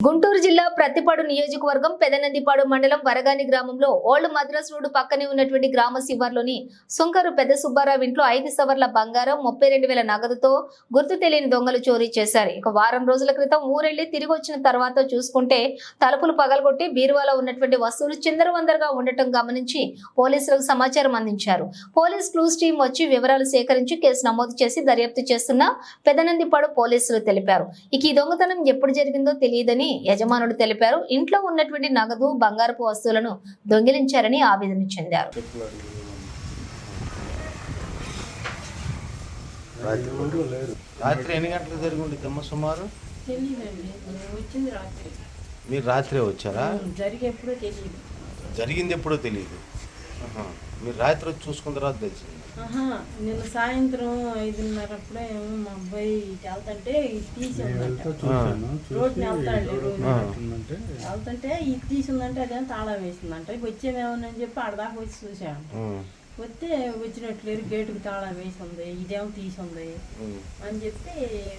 గుంటూరు జిల్లా ప్రతిపాడు నియోజకవర్గం పెదనందిపాడు మండలం వరగాని గ్రామంలో ఓల్డ్ మద్రాస్ రోడ్డు పక్కనే ఉన్నటువంటి గ్రామ శివార్లోని సుంకరు పెద్ద సుబ్బారావు ఇంట్లో ఐదు సవర్ల బంగారం ముప్పై రెండు వేల నగదుతో గుర్తు తెలియని దొంగలు చోరీ చేశారు. ఇక వారం రోజుల క్రితం ఊరెళ్ళి తిరిగి వచ్చిన తర్వాత చూసుకుంటే తలుపులు పగలగొట్టి బీరువాలో ఉన్నటువంటి వస్తువులు చిందరవందరగా ఉండటం గమనించి పోలీసులకు సమాచారం అందించారు. పోలీస్ క్లూస్ టీం వచ్చి వివరాలు సేకరించి కేసు నమోదు చేసి దర్యాప్తు చేస్తున్న పెదనందిపాడు పోలీసులు తెలిపారు. ఇక ఈ దొంగతనం ఎప్పుడు జరిగిందో తెలియదని యజమానుడు తెలిపారు ఇంట్లో ఉన్నటువంటి నగదు బంగారపు వస్తువులను దొంగిలించారని ఆవేదన చెందారు. రాత్రి రాత్రి ఎన్ని గంటలకు జరిగి ఉండిద్దమ్మా సుమారు? తెలియదండి మేము వచ్చింది రాత్రి. మీరు రాత్రే వచ్చారా? జరిగింది ఎప్పుడో తెలియదు. మీరు రాత్రి వచ్చి చూసుకున్న తర్వాత తెలిసింది నిన్న సాయంత్రం ఐదున్నర అప్పుడే ఏమో మా అబ్బాయి ఇటు వెళ్తుంటే ఇది తీసి ఉందంట. రోడ్ని వెళ్తాడు. వెళ్తుంటే ఇది తీసి ఉందంటే అదేమో తాళం వేసిందంట. వచ్చేమేమోనని చెప్పి ఆడదాకా వచ్చి చూసాను వస్తే వచ్చినట్లేరు గేటుకి తాళం వేసి ఉంది ఇదేమో తీసి ఉంది. అని చెప్పి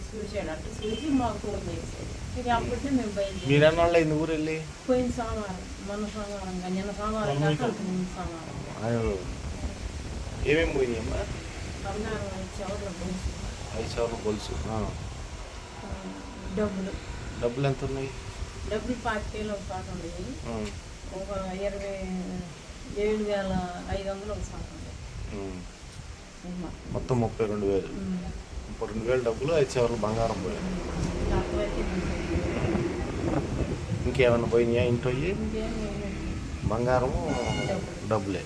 చూశాడంట చూసి మాకు ఫోన్ చేశాడు. ఇక అప్పటికే మేము బయలుదేరి. మీరు ఎన్నాళ్ళు అయింది ఊరు వెళ్ళి పోయిన సోమవారం మొన్న సోమవారం కాదు, నిన్న సోమవారం కాక సోమవారం. ఏమేమి బంగారం చెవర్లో ఐదు సవర్ల గొలుసు. డబ్బులు. డబ్బులు ఎంత ఉన్నాయి డబ్బులు పాతికేలు ఒక పాట ఆ, ఒక ఇరవై ఏడు వేల ఐదు వందలు ఒక. సినిమా మొత్తం ముప్పై రెండు వేలు. ముప్పై రెండు వేలు డబ్బులు ఐదు సవర్లు బంగారం పోయాయి. ఇంకేమన్నా పోయినాయా ఇంట్లో. బంగారము. డబ్బులే